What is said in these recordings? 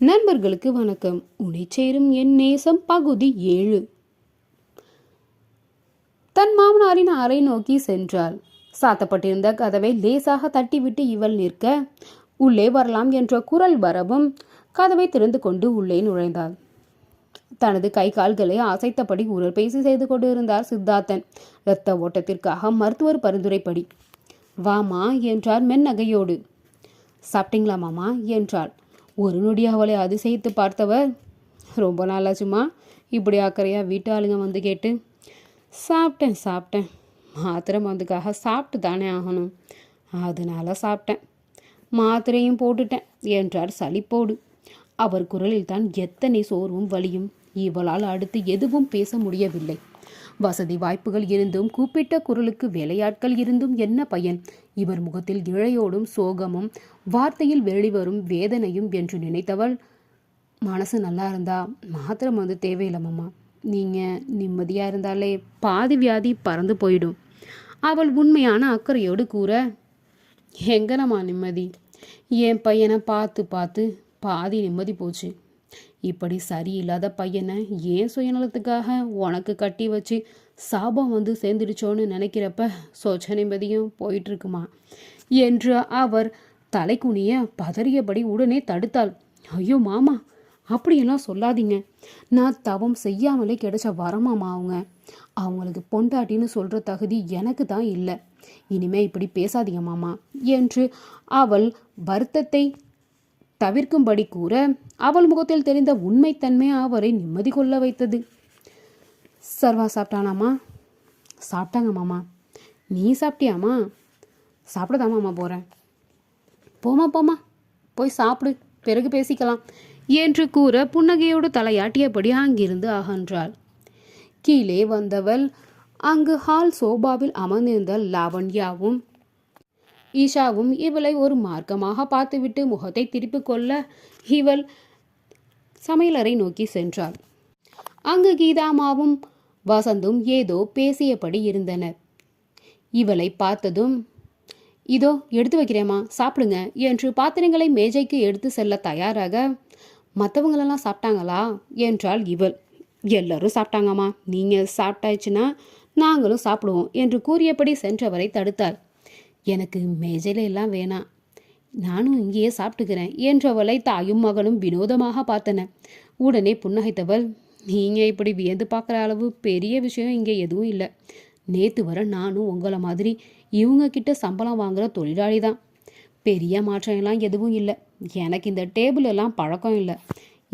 நண்பர்களுக்கு வணக்கம். உனை சேரும் என் நேசம் பகுதி ஏழு. தன் மாமனாரின் அறை நோக்கி சென்றாள். சாத்தப்பட்டிருந்த கதவை லேசாக தட்டிவிட்டு இவள் நிற்க உள்ளே வரலாம் என்ற குரல் வரவும் கதவை திறந்து கொண்டு உள்ளே நுழைந்தாள். தனது கை கால்களை அசைத்தபடி உடற்பயிற்சி செய்து கொண்டிருந்தார் சித்தார்த்தன். இரத்த ஓட்டத்திற்காக மருத்துவர் பரிந்துரைப்படி வாமா என்றார் மென்னகையோடு. சாப்பிட்டீங்களா மாமா? என்றாள். ஒரு நொடி அவளை அதிசயித்து பார்த்தவர் ரொம்ப நாளாச்சுமா இப்படி அக்கறையா வீட்டு ஆளுங்க வந்து கேட்டு சாப்பிட்டேன் சாப்பிட்டேன். மாத்திரை மருந்துக்காக சாப்பிட்டு தானே ஆகணும். அதனால சாப்பிட்டேன். மாத்திரையும் போட்டுட்டேன் என்றார் சளிப்போடு அவர் குரலில் தான் எத்தனை சோர்வும் வலியும் இவளால் அடுத்து எதுவும் பேச முடியவில்லை. வசதி வாய்ப்புகள் இருந்தும் கூப்பிட்ட குரலுக்கு வேலையாட்கள் இருந்தும் என்ன பயன்? இவர் முகத்தில் இழையோடும் சோகமும் வார்த்தையில் வெளிவரும் வேதனையும் என்று நினைத்தவள் மனசு நல்லா இருந்தா மாத்திரம் வந்து தேவையில்லம்மா நீங்கள் நிம்மதியாக இருந்தாலே பாதி வியாதி பறந்து போயிடும். அவள் உண்மையான அக்கறையோடு கூற எங்கனம்மா நிம்மதி? என் பையனை பார்த்து பார்த்து பாதி நிம்மதி போச்சு. இப்படி சரியில்லாத பையனை ஏன் சுயநலத்துக்காக உனக்கு கட்டி வச்சு சாபம் வந்து சேர்ந்துடுச்சோன்னு நினைக்கிறப்ப சொச்ச நிம்மதியும் போயிட்டுருக்குமா? என்று அவர் தலைக்குனிய பதறியபடி உடனே தடுத்தாள். ஐயோ மாமா அப்படியெல்லாம் சொல்லாதீங்க. நான் தவம் செய்யாமலே கிடைச்ச வரமாமா அவங்க. அவங்களுக்கு பொண்டாட்டின்னு சொல்கிற தகுதி எனக்கு தான் இல்லை. இனிமே இப்படி பேசாதீங்க மாமா என்று அவள் வருத்தத்தை தவிர்க்கும்படி கூற அவள் முகத்தில் தெரிந்த உண்மைத்தன்மை அவரை நிம்மதி கொள்ள வைத்தது. சர்வா சாப்பிட்டானாமா சாப்பிட்டாங்க மாமா. நீ சாப்பிட்டியாம்மா சாப்பிடதான் மாமா போகிறேன் போமா போமா போய் சாப்பிடு. பிறகு பேசிக்கலாம் என்று கூற புன்னகையோடு தலையாட்டியபடி அங்கிருந்து அகன்றாள். கீழே வந்தவள் அங்கு ஹால் சோபாவில் அமர்ந்திருந்த லாவண்யாவும் ஈஷாவும் இவளை ஒரு மார்க்கமாக பார்த்துவிட்டு முகத்தை திருப்பிக் கொள்ள இவள் சமையலறை நோக்கி சென்றாள். அங்கு கீதாமாவும் வசந்தும் ஏதோ பேசியபடி இருந்தனர். இவளை பார்த்ததும் இதோ எடுத்து வைக்கிறேம்மா சாப்பிடுங்க என்று பாத்திரங்களை மேஜைக்கு எடுத்து செல்ல தயாராக மற்றவங்களெல்லாம் சாப்பிட்டாங்களா? என்றாள் இவள். எல்லாரும் சாப்பிட்டாங்கம்மா. நீங்கள் சாப்பிட்டாச்சுன்னா நாங்களும் சாப்பிடுவோம் என்று கூறியபடி சென்றவரை தடுத்தாள். எனக்கு மேஜையிலெல்லாம் வேணாம். நானும் இங்கேயே சாப்பிட்டுக்கிறேன் என்றவளை தாயும் மகளும் வினோதமாக பார்த்தன. உடனே புன்னகைத்தவள் நீங்கள் இப்படி வியந்து பார்க்குற அளவு பெரிய விஷயம் இங்கே எதுவும் இல்லை. நேற்று வர நானும் உங்களை மாதிரி இவங்க கிட்ட சம்பளம் வாங்குற தொழிலாளி தான் பெரிய மாற்றம் எல்லாம் எதுவும் இல்லை. எனக்கு இந்த டேபிள் எல்லாம் பழக்கம் இல்லை.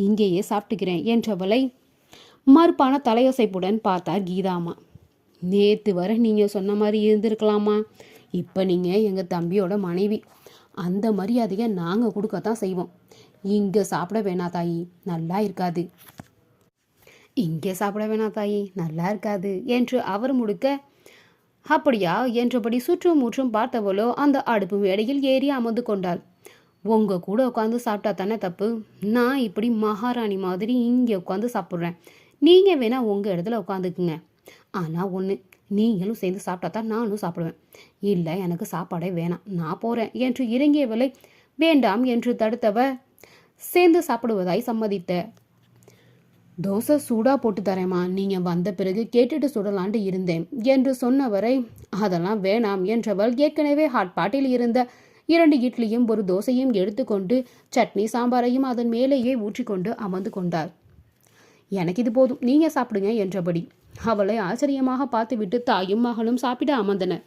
இங்கேயே சாப்பிட்டுக்கிறேன் என்றவளை மறுப்பான தலையசைப்புடன் பார்த்தார் கீதாமா. நேற்று வர நீங்கள் சொன்ன மாதிரி இருந்திருக்கலாமா? இப்போ நீங்கள் எங்கள் தம்பியோட மனைவி. அந்த மரியாதையை நாங்கள் கொடுக்கத்தான் செய்வோம். இங்கே சாப்பிட வேணா தாயி நல்லா இருக்காது. இங்கே சாப்பிட வேணா தாயி நல்லா இருக்காது என்று அவர் முடுக்க அப்படியா என்றபடி சுற்றும் முற்றும் பார்த்தவளோ அந்த அடுப்பு மேடையில் ஏறி அமர்ந்து கொண்டாள். உங்கள் கூட உட்காந்து சாப்பிட்டா தானே தப்பு? நான் இப்படி மகாராணி மாதிரி இங்கே உட்காந்து சாப்பிட்றேன். நீங்கள் வேணா உங்கள் இடத்துல உட்காந்துக்குங்க ஆனால் ஒன்று நீங்களும் சேர்ந்து சாப்பிட்டா தான் நானும் சாப்பிடுவேன். இல்லை எனக்கு சாப்பாடே வேணாம். நான் போகிறேன் என்று இறங்கியவளை வேண்டாம் என்று தடுத்தவ சேர்ந்து சாப்பிடுவதாய் சம்மதித்த. தோசை சூடாக போட்டு தரேம்மா. நீங்கள் வந்த பிறகு கேட்டுட்டு சுடலான்ட்டு இருந்தேன் என்று சொன்னவரை அதெல்லாம் வேணாம் என்றவள் ஏற்கனவே ஹாட் பாட்டில் இருந்த இரண்டு இட்லியும் ஒரு தோசையும் எடுத்துக்கொண்டு சட்னி சாம்பாரையும் அதன் மேலேயே ஊற்றிக்கொண்டு அமர்ந்து கொண்டார் எனக்கு இது போதும். நீங்கள் சாப்பிடுங்க என்றபடி அவளை ஆச்சரியமாக பார்த்துவிட்டு தாயும் மகளும் சாப்பிட அமர்ந்தனர்.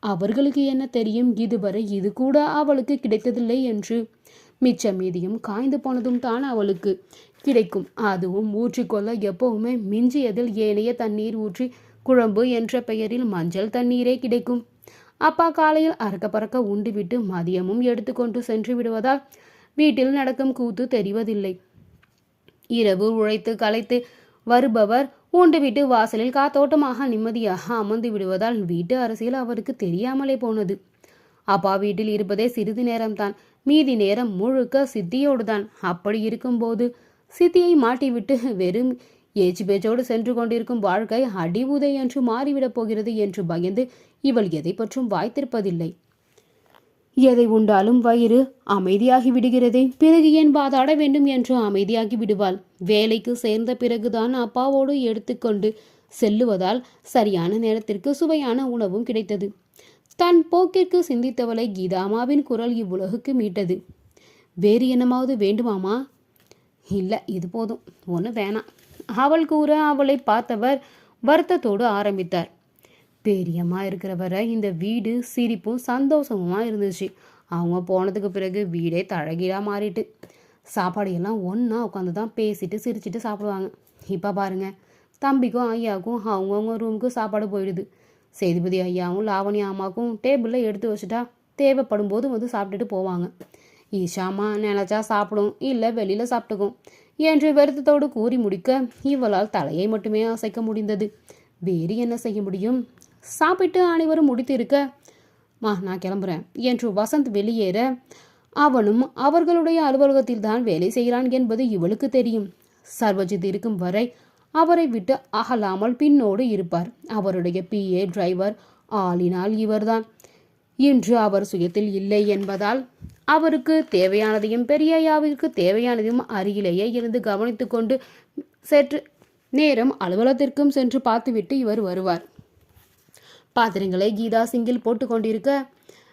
அவர்களுக்கு என்ன தெரியும்? இதுவரை இது கூட அவளுக்கு கிடைத்ததில்லை என்று. மிச்ச மீதியும் காய்ந்து போனதும் தான் அவளுக்கு கிடைக்கும். அதுவும் ஊற்றிக்கொள்ள எப்பவுமே மிஞ்சியதில் ஏனைய தண்ணீர் ஊற்றி குழம்பு என்ற பெயரில் மஞ்சள் தண்ணீரே கிடைக்கும். அப்பா காலையில் அறக்க பறக்க உண்டுவிட்டு மதியமும் எடுத்துக்கொண்டு சென்று விடுவதால் வீட்டில் நடக்கும் கூத்து தெரிவதில்லை. இரவு உழைத்து களைத்து வருபவர் பூண்டு வீட்டு வாசலில் காத்தோட்டமாக நிம்மதியாக அமர்ந்து விடுவதால் வீட்டு அரசியல் அவருக்கு தெரியாமலே போனது. அப்பா வீட்டில் இருப்பதே சிறிது நேரம்தான். மீதி நேரம் முழுக்க சித்தியோடு தான் அப்படி இருக்கும்போது சித்தியை மாட்டிவிட்டு வெறும் ஏச்சு பேச்சோடு சென்று கொண்டிருக்கும் வாழ்க்கை அடிவுதை என்று மாறிவிடப் போகிறது என்று பயந்து இவள் எதை பற்றும் வாய்த்திருப்பதில்லை. எதை உண்டாலும் வயிறு அமைதியாகி விடுகிறதே பிறகு ஏன் பாதாட வேண்டும் என்று அமைதியாகி விடுவாள். வேலைக்கு சேர்ந்த பிறகுதான் அப்பாவோடு எடுத்துக்கொண்டு செல்லுவதால் சரியான நேரத்திற்கு சுவையான உணவும் கிடைத்தது. தன் போக்கிற்கு சிந்தித்தவளை கீதாமாவின் குரல் இவ்வுலகுக்கு மீட்டது. வேறு என்னமாவது வேண்டுமாமா? இல்லை இது போதும். ஒன்று வேணாம். அவள் கூற அவளை பார்த்தவர் வருத்தத்தோடு ஆரம்பித்தார். பெரியம்மா இருக்கிற வரை இந்த வீடு சிரிப்பும் சந்தோஷமுமா இருந்துச்சு. அவங்க போனதுக்கு பிறகு வீடே தழகீழா மாறிட்டு. சாப்பாடு எல்லாம் ஒன்றா உட்காந்து தான் பேசிட்டு சிரிச்சிட்டு சாப்பிடுவாங்க. இப்போ பாருங்க தம்பிக்கும் ஐயாவுக்கும் அவங்கவுங்க ரூமுக்கு சாப்பாடு போயிடுது. சேதுபதி ஐயாவும் லாவணி அம்மாவுக்கும் டேபிளில் எடுத்து வச்சுட்டா தேவைப்படும் போது வந்து சாப்பிட்டுட்டு போவாங்க. ஈஷாமா நினச்சா சாப்பிடும் இல்லை வெளியில் சாப்பிட்டுக்கும் என்று வருத்தத்தோடு கூறி முடிக்க இவளால் தலையை மட்டுமே அசைக்க முடிந்தது. வேறு என்ன செய்ய முடியும்? சாப்பிட்டு அனைவரும் முடித்திருக்க மா நான் கிளம்புறேன் என்று வசந்த் வெளியேற அவனும் அவர்களுடைய அலுவலகத்தில் தான் வேலை செய்கிறான் என்பது இவளுக்கு தெரியும். சர்வஜித் இருக்கும் வரை அவரை விட்டு அகலாமல் பின்னோடு இருப்பார். அவருடைய பிஏ டிரைவர் ஆளினால் இவர்தான். இன்று அவர் சுயத்தில் இல்லை என்பதால் அவருக்கு தேவையானதையும் பெரியய்யாவிற்கு தேவையானதையும் அருகிலேயே இருந்து கவனித்து கொண்டு சற்று நேரம் அலுவலகத்திற்கும் சென்று பார்த்துவிட்டு இவர் வருவார். பாத்திரங்களை கீதா சிங்கில் போட்டு கொண்டிருக்க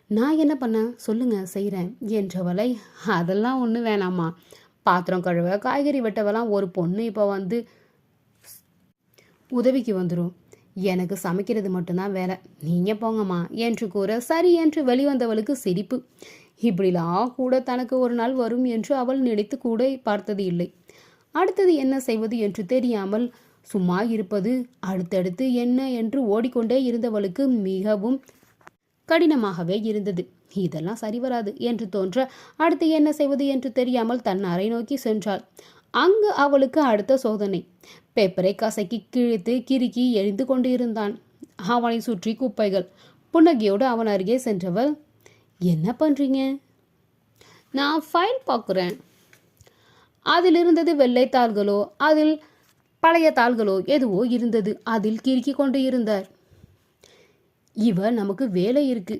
நான் என்ன பண்ண? சொல்லுங்க செய்கிறேன் என்றவளை அதெல்லாம் ஒன்றும் வேணாம்மா. பாத்திரம் கழுவ காய்கறி வெட்டவெல்லாம் ஒரு பொண்ணு இப்போ வந்து உதவிக்கு வந்துடும் எனக்கு சமைக்கிறது மட்டும்தான் வேலை. நீங்கள் போங்கம்மா என்று கூற சரி என்று வெளிவந்தவளுக்கு சிரிப்பு. இப்படிலாம் கூட தனக்கு ஒரு நாள் வரும் என்று அவள் நினைத்து கூட பார்த்தது இல்லை அடுத்தது என்ன செய்வது என்று தெரியாமல் சும்மா இருப்பது அடுத்தடுத்து என்ன என்று ஓடிக்கொண்டே இருந்தவளுக்கு மிகவும் கடினமாகவே இருந்தது. இதெல்லாம் சரி வராது என்று தோன்ற அடுத்து என்ன செய்வது என்று தெரியாமல் தன் அறை நோக்கி சென்றாள். அங்கு அவளுக்கு அடுத்த சோதனை. பேப்பரை கசக்கி கிழித்து கிறுக்கி எரிந்து கொண்டு இருந்தான் அவனை சுற்றி குப்பைகள். புன்னகையோடு அவன் அருகே சென்றவள் என்ன பண்றீங்க? நான் ஃபைல் பார்க்குறேன். அதில் இருந்தது வெள்ளைத்தாள்களோ? அதில் பழைய தாள்களோ எதுவோ இருந்தது. அதில் கிறுக்கி கொண்டு இருந்தார். இவ நமக்கு வேலை இருக்கு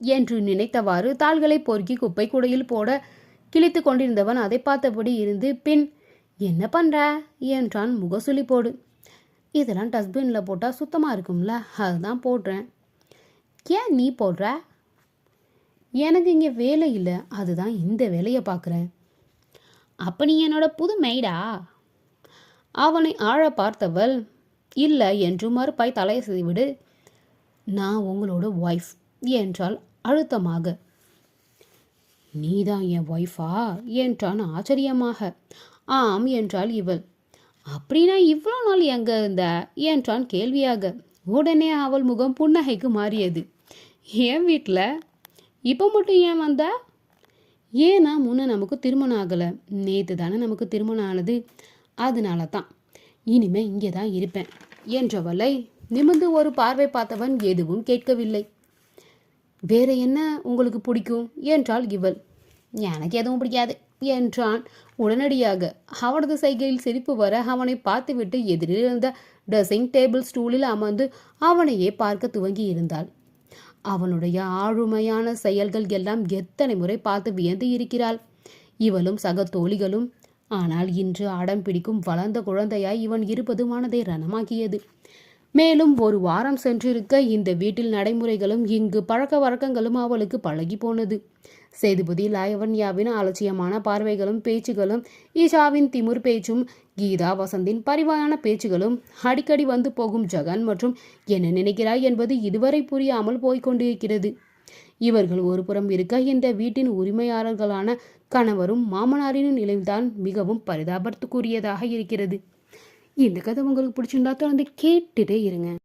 என்று நினைத்தவாறு தாள்களை பொறுக்கி குப்பை கூடையில் போட கிழித்து கொண்டிருந்தவன் அதை பார்த்தபடி இருந்து பின் என்ன பண்ற? என்றான் முகசுலி போடு. இதெல்லாம் டஸ்ட்பினில் போட்டால் சுத்தமாக இருக்கும்ல அதுதான் போடுறேன். ஏன் நீ போடுற? எனக்கு இங்கே வேலை இல்லை அதுதான் இந்த வேலையை பார்க்குறேன். அப்போ நீ என்னோட புது மெய்டா அவனை ஆழ பார்த்தவள் இல்லை என்று மறுப்பாய் தலையை விடு நான் உங்களோட ஒய்ஃப் என்றால் அழுத்தமாக. நீதான் என் ஒய்ஃபா என்றான் ஆச்சரியமாக. ஆம் என்றாள் இவள். அப்படின்னா இவ்வளோ நாள் எங்க இருந்த? என்றான் கேள்வியாக. உடனே அவள் முகம் புன்னகைக்கு மாறியது. என் வீட்டில் இப்போ மட்டும் ஏன் வந்த? ஏன்னா முன்ன நமக்கு திருமணம் ஆகலை. நேற்று தானே நமக்கு திருமணம் ஆனது. அதனால தான் இனிமே இங்கே தான் இருப்பேன் என்றவளை நிமிர்ந்து ஒரு பார்வை பார்த்தவன் எதுவும் கேட்கவில்லை. வேற என்ன உங்களுக்கு பிடிக்கும் என்றாள் இவள். எனக்கு எதுவும் பிடிக்காது என்றான். உடனடியாக அவனது சைகையில் சிரிப்பு வர அவனை பார்த்துவிட்டு எதிரில் இருந்த ட்ரெஸ்ஸிங் டேபிள் ஸ்டூலில் அமர்ந்து அவனையே பார்க்க துவங்கி இருந்தாள். அவனுடைய ஆளுமையான செயல்கள் எல்லாம் எத்தனை முறை பார்த்து வியந்து இருக்கிறாள். இவளும் சக தோழிகளும் ஆனால் இன்று அடம் பிடிக்கும் வளர்ந்த குழந்தையாய் இவன் இருப்பது மனதை ரணமாக்கியது. மேலும் ஒரு வாரம் சென்றிருக்க இந்த வீட்டில் நடைமுறைகளும் இங்கு பழக்க வழக்கங்களும் அவளுக்கு பழகி போனது. சேதுபதி லாயவன்யாவின் அலட்சியமான பார்வைகளும் பேச்சுகளும் ஈஷாவின் திமுர் பேச்சும் கீதா வசந்தின் பரிவான பேச்சுகளும் அடிக்கடி வந்து போகும் ஜகன் மற்றும் என்ன நினைக்கிறாய் என்பது இதுவரை புரியாமல் போய்கொண்டிருக்கிறது இவர்கள் ஒரு புறம் இருக்க இந்த வீட்டின் உரிமையாளர்களான கணவரும் மாமனாரின் நிலைதான் மிகவும் பரிதாபத்துக்குரியதாக இருக்கிறது. இந்த கதை உங்களுக்கு பிடிச்சிருந்தா தொடர்ந்து கேட்டுட்டே இருங்க.